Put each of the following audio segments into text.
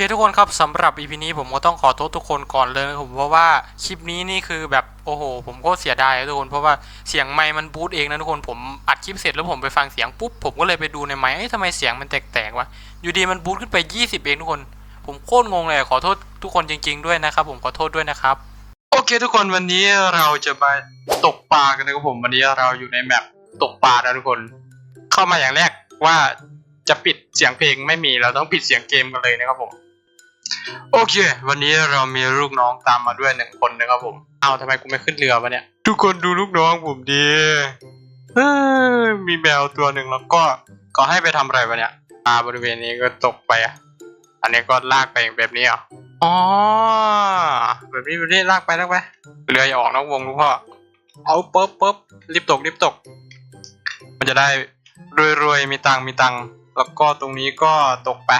คทุกคนครับสำหรับ EP นี้ผมก็ต้องขอโทษทุกคนก่อนเลยผมเพราะว่าคลิปนี้นี่คือแบบโอ้โห ผมก็เสียดายนะทุกคนเพราะว่าเสียงไมค์มันบูตเองนะทุกคนผมอัดคลิปเสร็จแล้วผมไปฟังเสียงปุ๊บผมก็เลยไปดูในไมค์เอ้ทำไมเสียงมันแตกๆวะอยู่ดีมันบูตขึ้นไป 20 เองทุกคน ผมโคตรงงเลยขอโทษทุกคนจริง ๆ ด้วยนะครับ ผมขอโทษด้วยนะครับโอเค ทุกคนวันนี้เราจะมาตกปลากันนะครับผมวันนี้เราอยู่ในแมปตกปลานะทุกคน เข้ามาอย่างแรกว่าจะปิดเสียงเพลงไม่มีเราต้องปิดเสียงเกมกันเลยนะครับผม โอเค วันนี้เรามีลูกน้องตามมาด้วยหนึ่งคนนะครับผมเอาทำไมกูไม่ขึ้นเรือวะเนี่ย ทุกคนดูลูกน้องผมดีเฮ้ยมีแมวตัวหนึ่งแล้วก็ก็ให้ไปทำอะไรวะเนี่ยปลาบริเวณนี้ก็ตกไปอะอันนี้ก็ลากไปแบบนี้เหรออ๋อแบบนี้แบบนี้ลากไปลากไปเรืออย่าออกนอกวงลูกพ่อเอาปุ๊บปุ๊บรีบตกรีบตก มันจะได้รวยๆมีตังค์มีตังค์แล้วก็ตรงนี้ก็ตกไป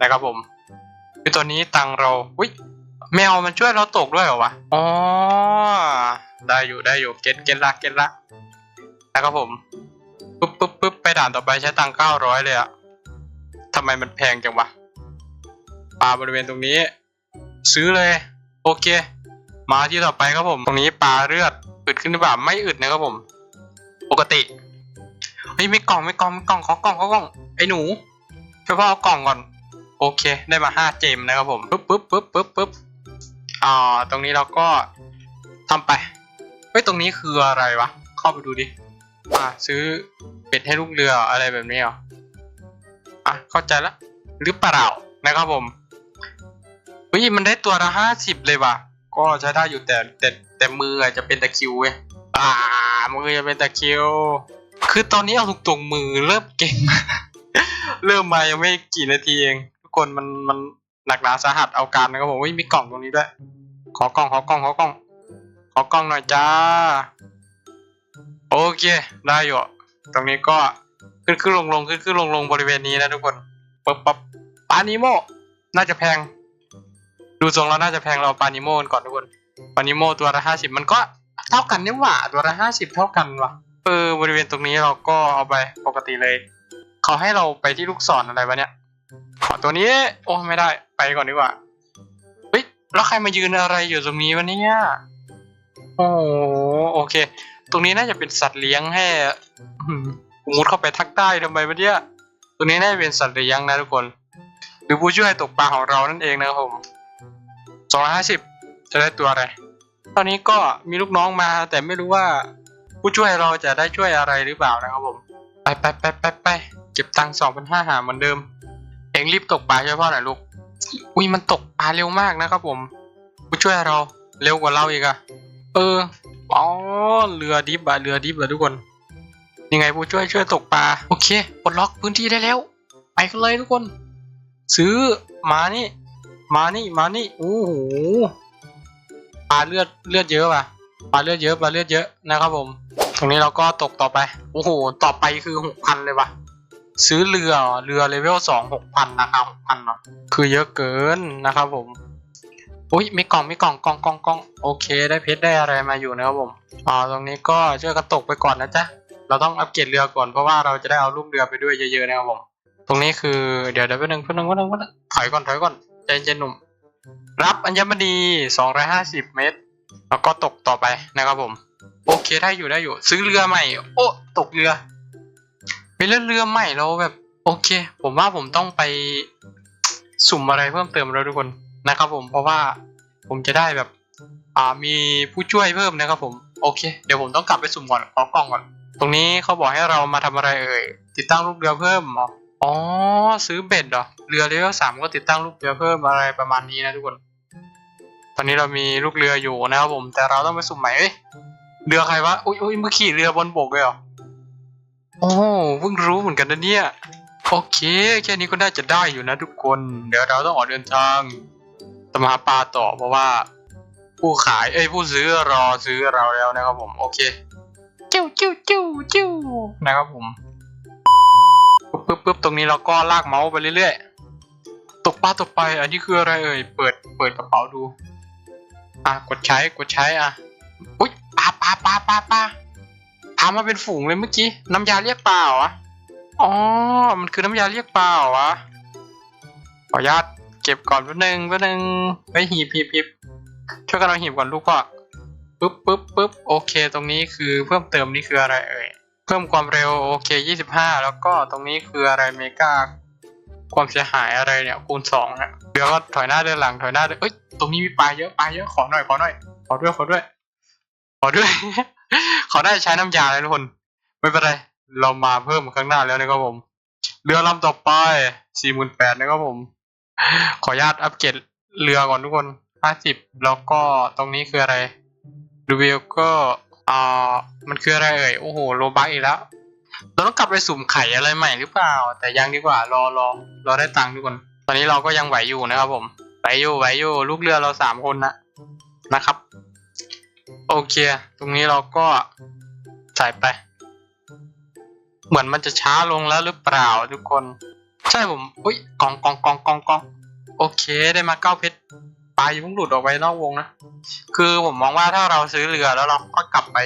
นะครับผม คือตอนนี้ตังเราอุ้ยแมวมันช่วยเราตกด้วยเหรอวะ อ๋อ ได้อยู่ได้อยู่เก็ตเก็ตละเก็ตละนะครับผมปุ๊บปุ๊บปุ๊บไปด่านต่อไปใช้ตังเก้าร้อยเลยอะทำไมมันแพงจังวะปลาบริเวณตรงนี้ ซื้อเลย โอเค มาที่ต่อไปครับผม ตรงนี้ปลาเลือดอึดขึ้นหรือเปล่าไม่อึดนะครับผม ปกติเฮ้ยไม่กล่องไม่กล่องไม่กล่องขอกล่องขอกล่องไอ้หนูช่วยพ่อเอากล่องก่อน โอเค ได้มาห้าเจมนะครับผมปึ๊บปึ๊บปึ๊บปึ๊บปึ๊บอ่าตรงนี้เราก็ทำไปเฮ้ยตรงนี้คืออะไรวะ เข้าไปดูดิอ่าซื้อเป็ดให้ลูกเรืออะไรแบบนี้เหรออะเข้าใจละหรือเปล่านะครับผมเฮ้ยมันได้ตัวละห้าสิบเลยว่ะ ก็ใช้ได้อยู่แต่แต่แต่มืออาจจะเป็นตะคิวเว้ยอ่ามือจะเป็นตะคิว คือตอนนี้เอาตรงๆมือเริ่มเก่ง เริ่มมายังไม่กี่นาทีเอง กคนมันมันหนักหนาสาหัสเอาการนะครับผมเฮ้ยมีกล่องตรงนี้ด้วย ขอกล่องขอกล่องขอกล่อง ขอกล่องหน่อยจ้า โอเค ได้อยู่ ตรงนี้ก็ขึ้นขึ้นลงลงขึ้นขึ้นลงลงบริเวณนี้นะทุกคนปั๊บปั๊บปานิโมน่าจะแพง ดูทรงแล้วน่าจะแพงเราปานิโมกันก่อนทุกคนปานิโมตัวละห้าสิบมันก็เท่ากันนี่หว่าตัวละห้าสิบเท่ากันว่ะเออบริเวณตรงนี้เราก็เอาไปปกติเลย เขาให้เราไปที่ลูกศรอะไรวะเนี่ย ขอตัวนี้ โอ้ไม่ได้ ไปก่อนดีกว่า เฮ้ย แล้วใครมายืนอะไรอยู่ตรงนี้วะเนี่ยโอ้โอเค ตรงนี้น่าจะเป็นสัตว์เลี้ยงให้อืมมุดเข้าไปทักได้ทำไมวะเนี่ยตรงนี้น่าจะเป็นสัตว์เลี้ยงนะทุกคน หรือผู้ช่วยตกปลาของเรานั่นเองนะครับผมสองร้อยห้าสิบจะได้ตัวอะไร ตอนนี้ก็มีลูกน้องมา แต่ไม่รู้ว่าผู้ช่วยเราจะได้ช่วยอะไรหรือเปล่านะครับผม ไปไปไปไปไปเก็บตังค์สองพันห้าหาเหมือนเดิม เองรีบตกปลาใช่พ่อหน่อยลูก อุ้ยมันตกปลาเร็วมากนะครับผมผู้ช่วยเราเร็วกว่าเราอีกอะเอออ๋อเรือดิบอะเรือดิบอะทุกคน ยังไงผู้ช่วยช่วยตกปลาโอเคปลดล็อกพื้นที่ได้แล้ว ไปกันเลยทุกคน ซื้อมานี่มานี่มานี่โอ้โหปลาเลือดเลือดเยอะป่ะปลาเลือดเยอะปลาเลือดเยอะนะครับผม ตรงนี้เราก็ตกต่อไป โอ้โห ต่อไปคือหกพันเลยว่ะ ซื้อเรือเรือเลเวลสองหกพันนะครับหกพันเนาะคือเยอะเกินนะครับผมอุ้ยมีกล่องมีกล่องกล่องกล่องกล่องโอเค ได้เพชรได้อะไรมาอยู่นะครับผมอ่าตรงนี้ก็ช่วยกันตกไปก่อนนะจ๊ะเราต้องอัปเกรดเรือก่อนเพราะว่าเราจะได้เอาลูกเรือไปด้วยเยอะๆนะครับผม ตรงนี้คือเดี๋ยวเดี๋ยวแป๊บนึงแป๊บนึงแป๊บนึงแป๊บนึงถอยก่อนถอยก่อนใจเย็นหนุ่ม รับอัญมณี250เมตร แล้วก็ตกต่อไปนะครับผม โอเคได้อยู่ได้อยู่ ซื้อเรือใหม่ โอ้ตกเรือ ไปเล่นเรือใหม่เราแบบ โอเค ผมว่าผมต้องไปสุ่มอะไรเพิ่มเติมแล้วทุกคนนะครับ ผมเพราะว่าผมจะได้แบบอ่ามีผู้ช่วยเพิ่มนะครับ ผมโอเค เดี๋ยวผมต้องกลับไปสุ่มก่อนขอกล่องก่อน ตรงนี้เขาบอกให้เรามาทำอะไรเอ่ยติดตั้งลูกเรือเพิ่มหรออ๋อซื้อเบ็ดเหรอเรือเลเวลสามก็ติดตั้งลูกเรือเพิ่มอะไรประมาณนี้นะทุกคน ตอนนี้เรามีลูกเรืออยู่นะครับผมแต่เราต้องไปสุ่มใหม่เอ้ยเรือใครวะอุ้ยอุ้ยมือขี่เรือบนบกเลยเหรอ โอ้เพิ่งรู้เหมือนกันนะเนี่ย โอเค แค่นี้ก็น่าจะได้อยู่นะทุกคน เดี๋ยวเราต้องออกเดินทางจะมาหาปลาต่อเพราะว่า ผู้ขายเอ้ยผู้ซื้อรอซื้อเราแล้วนะครับผม โอเคจิ้วจิ้วจิ้วจิ้วนะครับผมปึ๊บปึ๊บปึ๊บตรงนี้เราก็ลากเมาส์ไปเรื่อยๆ ตกปลาตกไป อันนี้คืออะไรเอ่ย เปิดเปิดกระเป๋าดู อะกดใช้กดใช้อะ อุ๊ยปลาปลาปลาปลาปลาพามมาเป็นฝูงเลยเมื่อกี้ น้ำยาเรียกปลาเหรอวะอ๋อ มันคือน้ำยาเรียกปลาเหรอวะขออนุญาตเก็บก่อนแป๊บนึงแป๊บนึงไปหีบหีบหีบช่วยกันเอาหีบก่อนลูกพ่อปึ๊บปึ๊บปึ๊บโอเค ตรงนี้คือเพิ่มเติมนี่คืออะไรเอ่ย เพิ่มความเร็วโอเคยี่สิบห้าแล้วก็ตรงนี้คืออะไรเมกาความเสียหายอะไรเนี่ยคูณสองนะเดี๋ยวก็ถอยหน้าเดินหลังถอยหน้าเดินเอ้ยตรงนี้มีปลาเยอะปลาเยอะขอหน่อยขอหน่อยขอด้วยขอด้วย ขอด้วย เขอได้ใช้น้ำยาเลยทุกคน ไม่เป็นไร เรามาเพิ่มข้างหน้าแล้วนะครับผม เรือลำต่อไปสี่หมื่นแปดนะครับผม ขออนุญาตอัปเกรดเรือก่อนทุกคนห้าสิบแล้วก็ตรงนี้คืออะไรดูวิวก็อ่ามันคืออะไรเอ่ย โอ้โห โลบักอีกแล้ว เราต้องกลับไปสุ่มไข่อะไรใหม่หรือเปล่า แต่ยังดีกว่ารอรอรอได้ตังค์ทุกคน ตอนนี้เราก็ยังไหวอยู่นะครับผม ไหวอยู่ไหวอยู่ ลูกเรือเราสามคนนะนะครับ เค ตรงนี้เราก็ใส่ไป เหมือนมันจะช้าลงแล้วหรือเปล่าทุกคน ใช่ผมอุ้ยกองกองกองกองกองโอเคได้มาเก้าเพชรปลาอย่าเพิ่งหลุดออกไปนอกวงนะ คือผมมองว่าถ้าเราซื้อเรือแล้วเราก็กลับไป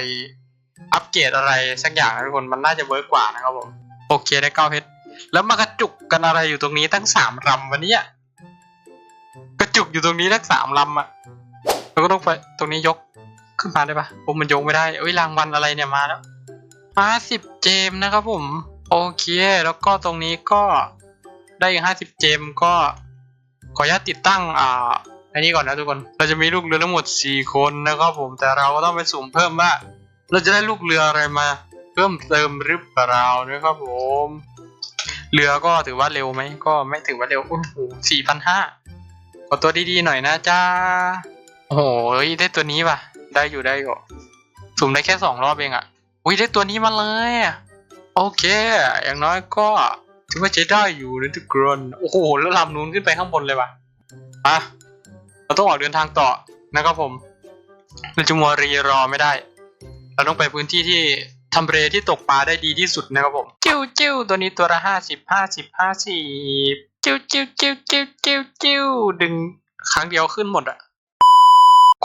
อัปเกรดอะไรสักอย่างนะทุกคนมันน่าจะเวิร์กกว่านะครับผมโอเคได้เก้าเพชรแล้วมากระจุกกันอะไรอยู่ตรงนี้ตั้งสามลำวันนี้อะกระจุกอยู่ตรงนี้ตั้งสามลำอะเราก็ต้องไปตรงนี้ยก ขึ้นมาได้ปะโอ้มันยกไม่ได้เอ้ยรางวัลอะไรเนี่ยมาแล้วห้าสิบเจมนะครับผม โอเค แล้วก็ตรงนี้ก็ได้ห้าสิบเจมก็ ขออนุญาตติดตั้งอ่าอันนี้ก่อนนะทุกคน เราจะมีลูกเรือทั้งหมดสี่คนนะครับผม แต่เราก็ต้องไปสุ่มเพิ่มว่า เราจะได้ลูกเรืออะไรมา เพิ่มเติมหรือเปล่านะครับผม เรือก็ถือว่าเร็วไหม ก็ไม่ถือว่าเร็ว โอ้โหสี่พันห้าขอตัวดีๆหน่อยนะจ้า โอ้โหได้ตัวนี้ป่ะ ได้อยู่ได้อยู่สุ่มได้แค่สองรอบเองอะอุ้ยได้ตัวนี้มาเลยอะโอเค อย่างน้อยก็ถือว่าใช้ได้อยู่นะทุกคนโอ้โหแล้วลำนู้นขึ้นไปข้างบนเลยว่ะอะเราต้องออกเดินทางต่อนะครับผมเราจะมัวรีรอไม่ได้ เราต้องไปพื้นที่ที่ทำเลที่ตกปลาได้ดีที่สุดนะครับผมจิ้วจิ้วตัวนี้ตัวละห้าสิบห้าสิบห้าสิบจิ้วจิ้วจิ้วจิ้วจิ้วจิ้วดึงครั้งเดียวขึ้นหมดอะ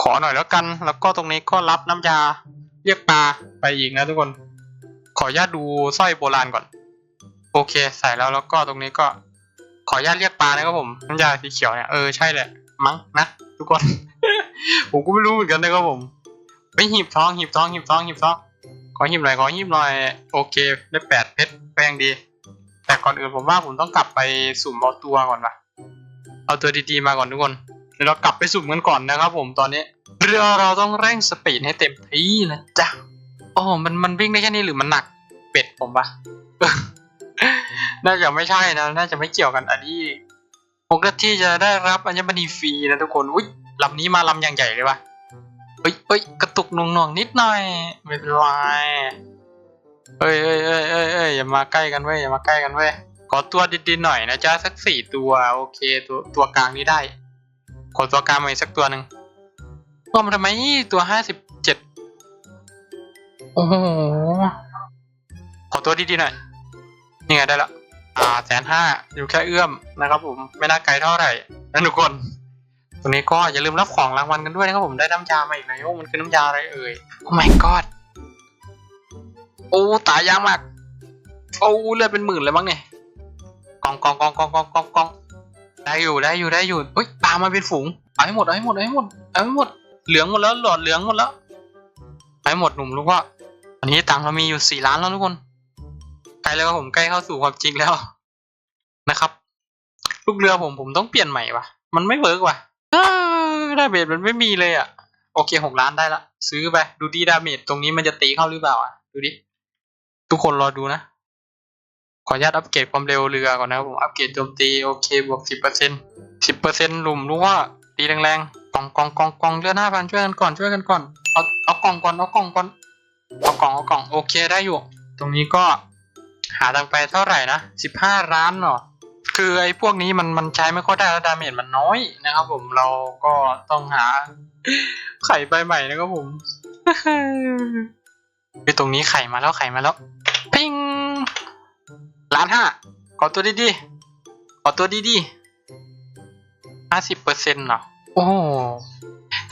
ขอหน่อยแล้วกัน แล้วก็ตรงนี้ก็รับน้ำยาเรียกปลาไปอีกนะทุกคน ขอญาตดูสร้อยโบราณก่อน โอเคใส่แล้วแล้วก็ตรงนี้ก็ ขอญาตเรียกปลานะครับผมน้ำยาสีเขียวเนี่ยเออใช่แหละมั้งนะทุกคน ผมก็ไม่รู้เหมือนกันนะครับผม ไปหีบทองหีบทองหีบทองหีบทองขอหีบหน่อยขอหีบหน่อยโอเคได้แปดเพชรแปลงดี แต่ก่อนอื่นผมว่าผมต้องกลับไปสุ่มเอาตัวก่อนปะเอาตัวดีๆมาก่อนทุกคน เดี๋ยวเรากลับไปสุ่มกันก่อนนะครับผมตอนนี้ เรือเราต้องเร่งสปีดให้เต็มที่นะจ๊ะโอ้มันมันวิ่งได้แค่นี้หรือมันหนักเป็ดผมปะน่าจะไม่ใช่นะ น่าจะไม่เกี่ยวกันอันนี้ปกติจะได้รับอัญมณีฟรีนะทุกคนอุ้ยลำนี้มาลำอย่างใหญ่เลยปะเฮ้ยเฮ้ยกระตุกหน่วงๆนิดหน่อย ไม่เป็นไรเอ้ยเอ้ยเอ้ยเอ้ยเอ้ยอย่ามาใกล้กันเว้ยอย่ามาใกล้กันเว้ยขอตัวดีๆหน่อยนะจ๊ะสักสี่ตัว โอเค ตัวตัวกลางนี้ได้ ขอตัวกลางมาอีกสักตัวหนึ่งว่ามันทำไมตัวห้าสิบเจ็ดโอ้โหขอตัวดีๆหน่อยนี่ไงได้ละอ่าแสนห้าอยู่แค่เอื้อมนะครับผมไม่น่าไกลเท่าไหร่นะทุกคนตรงนี้ก็อย่าลืมรับของรางวัลกันด้วยนะครับผมได้น้ำยามาอีกแล้วมันคือน้ำยาอะไรเอ่ยโอ้ my god โอ้ตายยากมากโอ้เลือดเป็นหมื่นเลยมั้งเนี่ยกองกองกองกองกองกองกอง ได้อยู่ได้อยู่ได้อยู่เฮ้ยปลามาเป็นฝูงเอาให้หมดเอาให้หมดเอาให้หมดเอาให้หมดเหลืองหมดแล้วหลอดเหลืองหมดแล้วไปหมดหนุ่มลูกว่าอันนี้ตังค์เรามีอยู่สี่ล้านแล้วทุกคนใกล้แล้วครับผมใกล้เข้าสู่ความจริงแล้วนะครับ ลูกเรือผมผมต้องเปลี่ยนใหม่ว่ะ มันไม่เวิร์กว่ะดาเมจมันไม่มีเลยอะ โอเคหกล้านได้ละ ซื้อไป ดูดีดาเมจตรงนี้มันจะตีเข้าหรือเปล่าอะ ดูดิ ทุกคนรอดูนะ ขออนุญาตอัปเกรดความเร็วเรือก่อนนะครับผมอัปเกรดโจมตีโอเคบวกสิบเปอร์เซ็นสิบเปอร์เซ็นต์หลุมรู้ว่าตีแรงๆกล่องกล่องกล่องกล่องเลือดห้าพันช่วยกันก่อนช่วยกันก่อนเอาเอากล่องก่อนเอากล่องก่อนเอากล่องเอากล่องโอเคได้อยู่ ตรงนี้ก็หาทางไปเท่าไหร่นะสิบห้าล้านเนาะคือไอ้พวกนี้มันมันใช้ไม่ค่อยได้แล้วดาเมจมันน้อยนะครับผมเราก็ต้องหาไข่ใบใหม่นะครับผมไปตรงนี้ไข่มาแล้วไข่มาแล้ว ล้านห้าขอตัวดีๆขอตัวดีๆห้าสิบเปอร์เซ็นต์เหรอ โอ้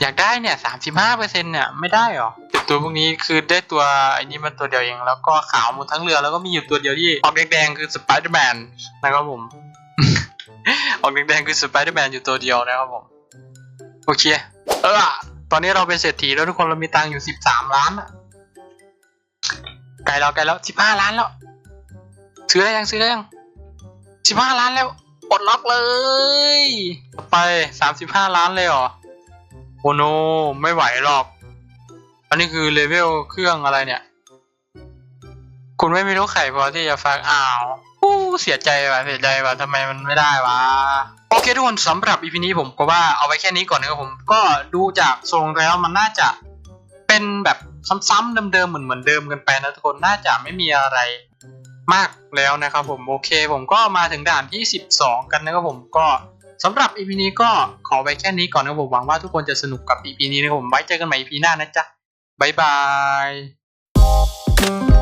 อยากได้เนี่ยสามสิบห้าเปอร์เซ็นต์เนี่ยไม่ได้เหรอแต่ตัวพวกนี้คือได้ตัวไอ้นี่มันตัวเดียวเอง แล้วก็ขาวหมดทั้งเรือแล้วก็มีอยู่ตัวเดียวที่ออกแดงๆคือสไปเดอร์แมนนะครับผมโอของแดงๆคือสไปเดอร์แมนอยู่ตัวเดียวนะครับผม โอเค เออตอนนี้เราเป็นเศรษฐีแล้วทุกคนเรามีตังค์อยู่สิบสามล้านอะไกลแล้วไกลแล้วสิบห้าล้านแล้ว ซื้อได้ยังซื้อได้ยังสิบห้าล้านแล้วปลดล็อกเลย ไปสามสิบห้าล้านเลยเหรอโอโนไม่ไหวหรอก อันนี้คือเลเวลเครื่องอะไรเนี่ย คุณไม่มีลูกไข่พอที่จะฟังอ้าวอู้เสียใจว่ะเสียใจว่ะทำไมมันไม่ได้วะโอเคทุกคนสำหรับอีพีนี้ผมก็ว่าเอาไว้แค่นี้ก่อนนะครับผมก็ดูจากทรงแล้วมันน่าจะเป็นแบบซ้ำๆเดิมๆเหมือนเหมือนเดิมกันไปนะทุกคนน่าจะไม่มีอะไร มากแล้วนะครับผมโอเค ผมก็มาถึงด่านที่ 12 กันนะครับผมก็สำหรับ EP นี้ก็ขอไว้แค่นี้ก่อนนะผมหวังว่าทุกคนจะสนุกกับ EP นี้นะครับผมไว้เจอกันใหม่ EP หน้านะจ๊ะบ๊ายบาย